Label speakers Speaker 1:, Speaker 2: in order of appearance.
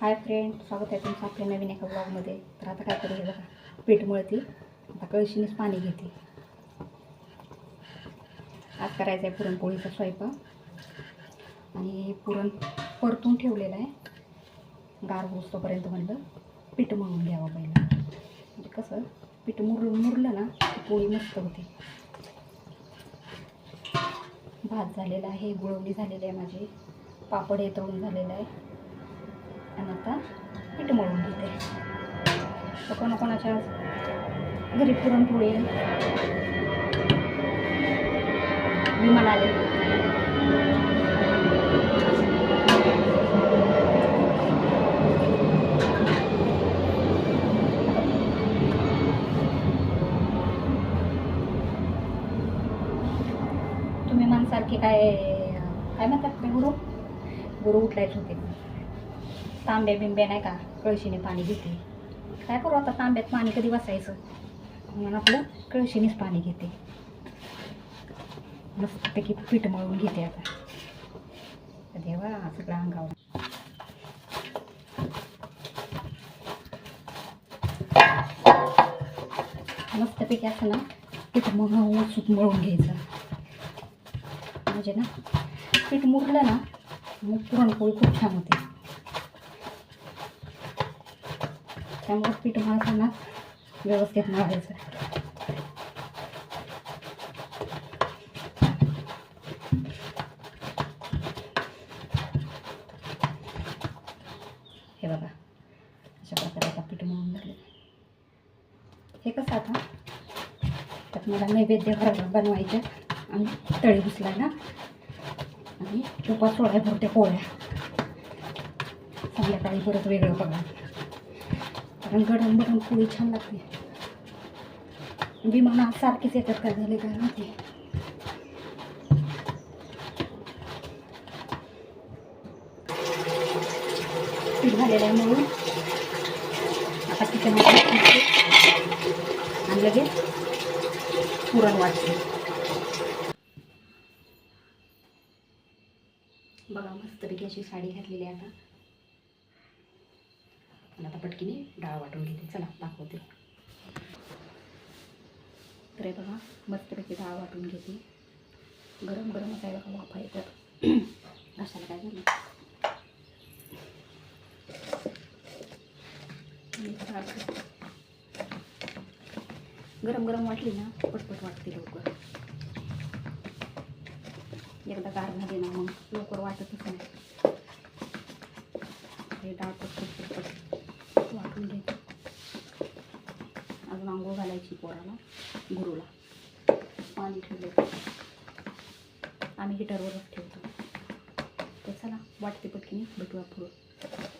Speaker 1: Hi friend स्वागत आहे तुमचं आपल्या नवीन एका ब्लॉगमध्ये तर आता काय करू हे बघा पीठ मळती आता कळशीनेच पाणी घेते. आज करायचं आहे पुरणपोळीचा स्वयंपाक. आणि पुरण परतून ठेवलेलं आहे. गार होतोपर्यंत म्हणलं पीठ मळून घ्यावं पहिलं. म्हणजे कसं पीठ मुर मुरलं ना की पोळी मस्त होते. भात झालेला आहे गुळवणी झालेली आहे माझी. पापड हे तळून झालेलं आहे. आता पीठ मळून घेते. कोणाकोणाच्या घरी पुरणपोळी विमान आले तुम्ही मनसारखे काय काय म्हणतात मी गुरु? गुरु उठलायच होते. तांबे बिंबे नाही का? कळशीने पाणी घेते. काय करू आता तांब्यात पाणी कधी बसायचं? म्हणून आपलं कळशीनेच पाणी घेते. मस्तपैकी पीठ मळून घेते आता. देवा सगळं अंगावर. मस्तपैकी असं ना पीठ मळून उत्सुक मळून घ्यायचं. म्हणजे ना पीठ मुरलं ना मग पुरणपोळी खूप छान होते. त्यामुळे पीठ मळताना व्यवस्थित मळायचं हे बघा अशा प्रकारे आता पीठ मळून झाले हे कसं आता त्यात मला नैवेद्य घराला बनवायचे आणि तळी घुसलायला आणि उपास सोडाय भरते पोळ्या. संध्याकाळी परत वेगळं बघा कारण गरम गरम पोळी छान लागते. विमाना सारखीच येतात काय झाले काय माहिती? पीठ झालेलं आहे म्हणून. आता किचनमध्ये आणि लगेच पुरण वाटते. बघा मस्तपैकी अशी साडी घातलेली आहे आता. आणि आता पटकीने डाळ वाटून घेते. चला दाखवते. तर हे बघा मस्तपैकी डाळ वाटून घेते. गरम गरम आहे बघा वाफा येतात. घशाला काय झालं डाळ गरम गरम वाटली ना पटपट वाटते लवकर. एकदा गार झाली ना मग लवकर वाटतच नाही. हे डाळ पटपट आंघोळ घालायची पोराला गुरुला. पाणी ठेवलं. आम्ही हिटरवरच ठेवतो. तर चला वाटते पटकीने भेटूया पुढं.